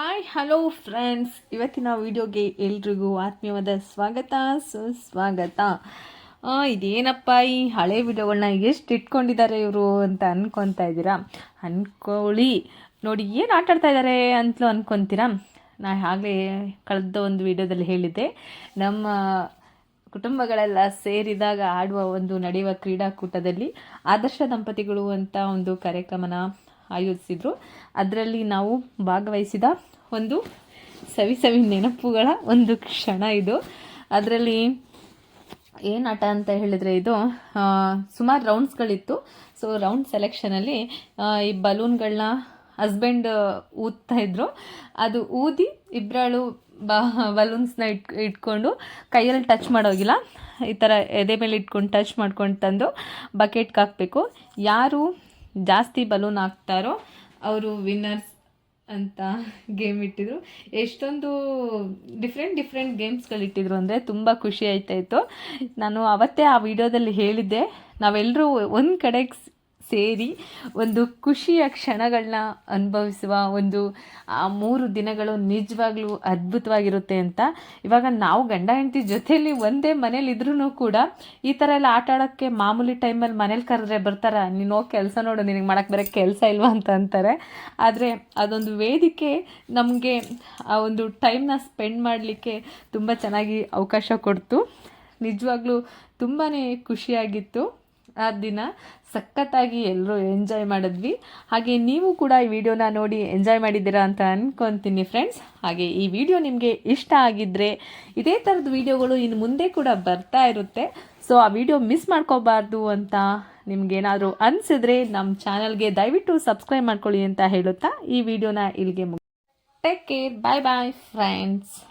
Hi hello friends ಇವತ್ತಿನ ವಿಡಿಯೋಗೆ ಎಲ್ರಿಗೂ ಆತ್ಮೀಯವಾದ ಸ್ವಾಗತ, ಸುಸ್ವಾಗತ. ಇದೇನಪ್ಪ ಈ ಹಳೆ ವಿಡಿಯೋಗಳನ್ನ ಎಷ್ಟು ಇಟ್ಕೊಂಡಿದ್ದಾರೆ ಇವರು ಅಂತ ಅನ್ಕೊತಾ ಇದ್ದೀರಾ? ಅನ್ಕೊಳ್ಳಿ. ನೋಡಿ, ಏನು ಆಟಾಡ್ತಾ ಇದ್ದಾರೆ ಅಂತಲೂ ಅನ್ಕೊತೀರಾ? ನಾ ಆಗಲೇ ಕಳೆದ ಒಂದು ವಿಡಿಯೋದಲ್ಲಿ ಹೇಳಿದ್ದೆ. ನಮ್ಮ ಕುಟುಂಬಗಳೆಲ್ಲ ಸೇರಿದಾಗ ಆಡುವ ಒಂದು ನಡೆಯುವ ಕ್ರೀಡಾಕೂಟದಲ್ಲಿ ಆದರ್ಶ ದಂಪತಿಗಳು ಅಂತ ಒಂದು ಕಾರ್ಯಕ್ರಮನ ಆಯೋಜಿಸಿದ್ರು. ಅದರಲ್ಲಿ ನಾವು ಭಾಗವಹಿಸಿದ ಒಂದು ಸವಿ ಸವಿ ನೆನಪುಗಳ ಒಂದು ಕ್ಷಣ ಇದು. ಅದರಲ್ಲಿ ಏನು ಆಟ ಅಂತ ಹೇಳಿದರೆ ಇದು ಸುಮಾರು ರೌಂಡ್ಸ್ಗಳಿತ್ತು ಸೊ ರೌಂಡ್ ಸೆಲೆಕ್ಷನಲ್ಲಿ ಈ ಬಲೂನ್ಗಳನ್ನ ಹಸ್ಬೆಂಡ್ ಊದ್ತಾ ಇದ್ರು. ಅದು ಊದಿ ಇಬ್ಬರಳು ಬ ಬಲೂನ್ಸ್ನ ಇಟ್, ಇಟ್ಕೊಂಡು ಕೈಯಲ್ಲಿ ಟಚ್ ಮಾಡೋಗಿಲ್ಲ. ಈ ಥರ ಎದೆ ಮೇಲೆ ಇಟ್ಕೊಂಡು ಟಚ್ ಮಾಡ್ಕೊಂಡು ತಂದು ಬಕೆಟ್ಗೆ ಹಾಕಬೇಕು. ಯಾರು ಜಾಸ್ತಿ ಬಲೂನ್ ಹಾಕ್ತಾರೋ ಅವರು ವಿನ್ನರ್ಸ್ ಅಂತ ಗೇಮ್ ಇಟ್ಟಿದ್ರು. ಎಷ್ಟೊಂದು ಡಿಫ್ರೆಂಟ್ ಡಿಫ್ರೆಂಟ್ ಗೇಮ್ಸ್ಗಳಿಟ್ಟಿದ್ರು ಅಂದರೆ ತುಂಬ ಖುಷಿ ಆಯ್ತಾಯಿತ್ತು ನಾನು ಅವತ್ತೇ ಆ ವಿಡಿಯೋದಲ್ಲಿ ಹೇಳಿದ್ದೆ ನಾವೆಲ್ಲರೂ ಒಂದು ಕಡೆಗೆ ಸೇರಿ ಒಂದು ಖುಷಿಯ ಕ್ಷಣಗಳನ್ನ ಅನುಭವಿಸುವ ಒಂದು, ಆ ಮೂರು ದಿನಗಳು ನಿಜವಾಗ್ಲೂ ಅದ್ಭುತವಾಗಿರುತ್ತೆ ಅಂತ. ಇವಾಗ ನಾವು ಗಂಡ ಹೆಂಡತಿ ಜೊತೆಯಲ್ಲಿ ಒಂದೇ ಮನೇಲಿ ಇದ್ರೂ ಕೂಡ ಈ ಥರ ಎಲ್ಲ ಆಟ ಆಡೋಕ್ಕೆ ಮಾಮೂಲಿ ಟೈಮಲ್ಲಿ ಮನೇಲಿ ಕರೆದ್ರೆ ಬರ್ತಾರ, ನೀನು ಹೋಗಿ ಕೆಲಸ ನೋಡು, ನಿನಗೆ ಮಾಡೋಕ್ಕೆ ಬರೋ ಕೆಲಸ ಇಲ್ವಾ ಅಂತ ಅಂತಾರೆ. ಆದರೆ ಅದೊಂದು ವೇದಿಕೆ ನಮಗೆ, ಆ ಒಂದು ಟೈಮ್ನ ಸ್ಪೆಂಡ್ ಮಾಡಲಿಕ್ಕೆ ತುಂಬ ಚೆನ್ನಾಗಿ ಅವಕಾಶ ಕೊಡ್ತು. ನಿಜವಾಗ್ಲೂ ತುಂಬಾ ಖುಷಿಯಾಗಿತ್ತು. ಆ ದಿನ ಸಖತ್ತಾಗಿ ಎಲ್ಲರೂ ಎಂಜಾಯ್ ಮಾಡಿದ್ವಿ. ಹಾಗೆ ನೀವು ಕೂಡ ಈ ವಿಡಿಯೋನ ನೋಡಿ ಎಂಜಾಯ್ ಮಾಡಿದ್ದೀರಾ ಅಂತ ಅನ್ಕೊತೀನಿ ಫ್ರೆಂಡ್ಸ್ ಹಾಗೆ ಈ ವಿಡಿಯೋ ನಿಮಗೆ ಇಷ್ಟ ಆಗಿದ್ದರೆ ಇದೇ ಥರದ ವಿಡಿಯೋಗಳು ಇನ್ನು ಮುಂದೆ ಕೂಡ ಬರ್ತಾ ಇರುತ್ತೆ. ಸೊ ಆ ವಿಡಿಯೋ ಮಿಸ್ ಮಾಡ್ಕೋಬಾರ್ದು ಅಂತ ನಿಮಗೇನಾದರೂ ಅನಿಸಿದ್ರೆ ನಮ್ಮ ಚಾನಲ್ಗೆ ದಯವಿಟ್ಟು ಸಬ್ಸ್ಕ್ರೈಬ್ ಮಾಡ್ಕೊಳ್ಳಿ ಅಂತ ಹೇಳುತ್ತಾ ಈ ವಿಡಿಯೋನ ಇಲ್ಲಿಗೆ ಮುಗಿ take care bye bye friends